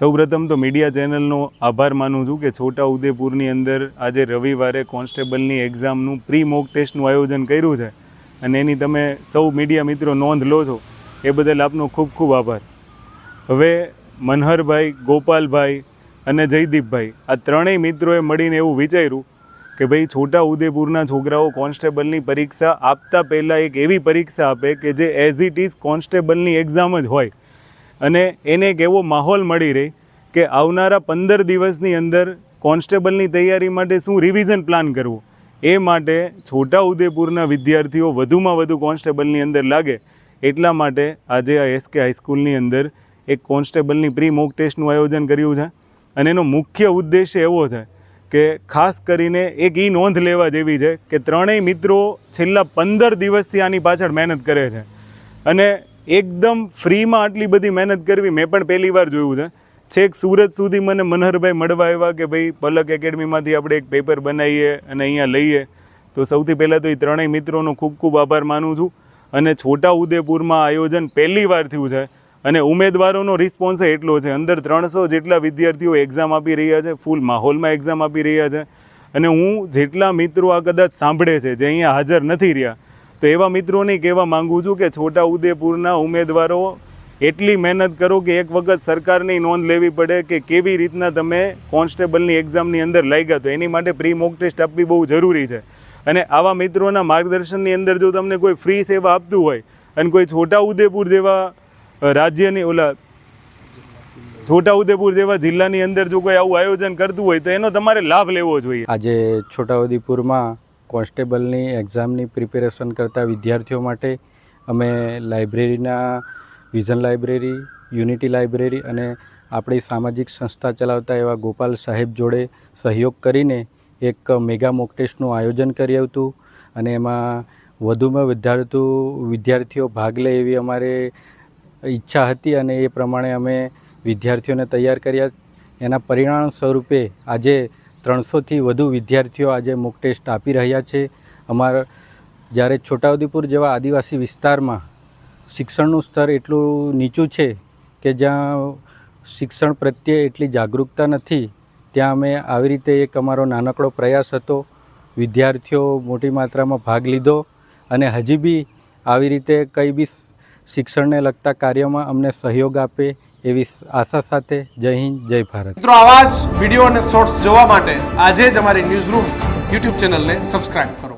સૌપ્રથમ તો મીડિયા ચેનલનો આભાર માનું છું કે છોટા ઉદેપુરની અંદર આજે રવિવારે કોન્સ્ટેબલની એક્ઝામનું પ્રી મોક ટેસ્ટનું આયોજન કર્યું છે. અને એની તમે સૌ મીડિયા મિત્રો નોંધ લો છો, એ બદલ આપનો ખૂબ ખૂબ આભાર. હવે મનહરભાઈ, ગોપાલભાઈ અને જયદીપભાઈ, આ ત્રણેય મિત્રોએ મળીને એવું વિચાર્યું કે ભાઈ છોટા ઉદેપુરના છોકરાઓ કોન્સ્ટેબલની પરીક્ષા આપતા પહેલાં એક એવી પરીક્ષા આપે કે જે એઝ ઇટ ઇઝ કોન્સ્ટેબલની એક્ઝામ જ હોય. અને એને એક એવો માહોલ મળી રહે કે આવનારા પંદર દિવસની અંદર કોન્સ્ટેબલની તૈયારી માટે શું રિવિઝન પ્લાન કરવું? એ માટે છોટા ઉદેપુરના વિદ્યાર્થીઓ વધુમાં વધુ કોન્સ્ટેબલની અંદર લાગે. એટલા માટે આજે આ એસકે હાઈસ્કૂલની અંદર એક કોન્સ્ટેબલની પ્રી મોક ટેસ્ટનું આયોજન કર્યું છે. અને એનો મુખ્ય ઉદ્દેશ્ય એવો છે કે ખાસ કરીને એક એ નોંધ લેવા જેવી છે કે ત્રણેય મિત્રો છેલ્લા પંદર દિવસથી આની પાછળ મહેનત કરે છે. અને એકદમ ફ્રીમાં આટલી બધી મહેનત કરવી, મેં પણ પહેલી વાર જોયું છે. છેક સુરત સુધી મને મનહરભાઈ મળવા આવ્યા કે ભાઈ, પલક એકેડમીમાંથી આપણે એક પેપર બનાવીએ અને અહીંયા લઈએ. તો સૌથી પહેલાં તો એ ત્રણેય મિત્રોનો ખૂબ ખૂબ આભાર માનું છું. અને છોટા ઉદેપુરમાં આયોજન પહેલી વાર થયું છે. અને ઉમેદવારોનો રિસ્પોન્સ એટલો છે, અંદર ત્રણસો જેટલા વિદ્યાર્થીઓ એક્ઝામ આપી રહ્યા છે ફૂલ માહોલમાં એક્ઝામ આપી રહ્યા છે. અને હું જેટલા મિત્રો આ કદાચ સાંભળે છે, જે અહીંયા હાજર નથી રહ્યા તો એવા મિત્રોને કહેવા માંગુ છું કે છોટા ઉદેપુરના ઉમેદવારો એટલી મહેનત કરો કે એક વખત સરકારની નોંધ લેવી પડે કે કેવી રીતના તમે કોન્સ્ટેબલની એક્ઝામની અંદર લાગ્યા તો એની માટે પ્રી મોક ટેસ્ટ આપવી બહુ જરૂરી છે. અને આવા મિત્રોના માર્ગદર્શનની અંદર જો તમને કોઈ ફ્રી સેવા આપતું હોય અને કોઈ છોટા ઉદેપુર જેવા રાજ્યની ઓલા છોટાઉદેપુર જેવા જિલ્લાની અંદર જો કોઈ આવું આયોજન કરતું હોય તો એનો તમારે લાભ લેવો જોઈએ. આજે છોટાઉદેપુરમાં કોન્સ્ટેબલની એક્ઝામની પ્રિપેરેશન કરતા વિદ્યાર્થીઓ માટે અમે લાઇબ્રેરીના વિઝન લાઇબ્રેરી, યુનિટી લાઇબ્રેરી અને આપણી સામાજિક સંસ્થા ચલાવતા એવા ગોપાલ સાહેબ જોડે સહયોગ કરીને એક મેગા મોક ટેસ્ટનું આયોજન કર્યું હતું અને એમાં વધુમાં વિદ્યાર્થીઓ વિદ્યાર્થીઓ ભાગ લે એવી અમારે ઈચ્છા હતી અને એ પ્રમાણે અમે વિદ્યાર્થીઓને તૈયાર કર્યા. એના પરિણામ સ્વરૂપે આજે ત્રણસોથી વધુ વિદ્યાર્થીઓ આજે મોક ટેસ્ટ આપી રહ્યા છે. અમારા જ્યારે છોટાઉદેપુર જેવા આદિવાસી વિસ્તારમાં શિક્ષણનું સ્તર એટલું નીચું છે કે જ્યાં શિક્ષણ પ્રત્યે એટલી જાગૃતતા નથી, ત્યાં અમે આવી રીતે એક અમારો નાનકડો પ્રયાસ હતો. વિદ્યાર્થીઓ મોટી માત્રામાં ભાગ લીધો અને હજી બી આવી રીતે કંઈ બી શિક્ષણને લગતા કાર્યમાં અમને સહયોગ આપે એવી આશા સાથે જય હિન્દ, જય ભારત. મિત્રો, આવા જ વીડિયો અને શોર્ટ્સ જોવા માટે આજે જ અમારી ન્યૂઝ રૂમ યુટ્યુબ ચેનલને સબસ્ક્રાઇબ કરો.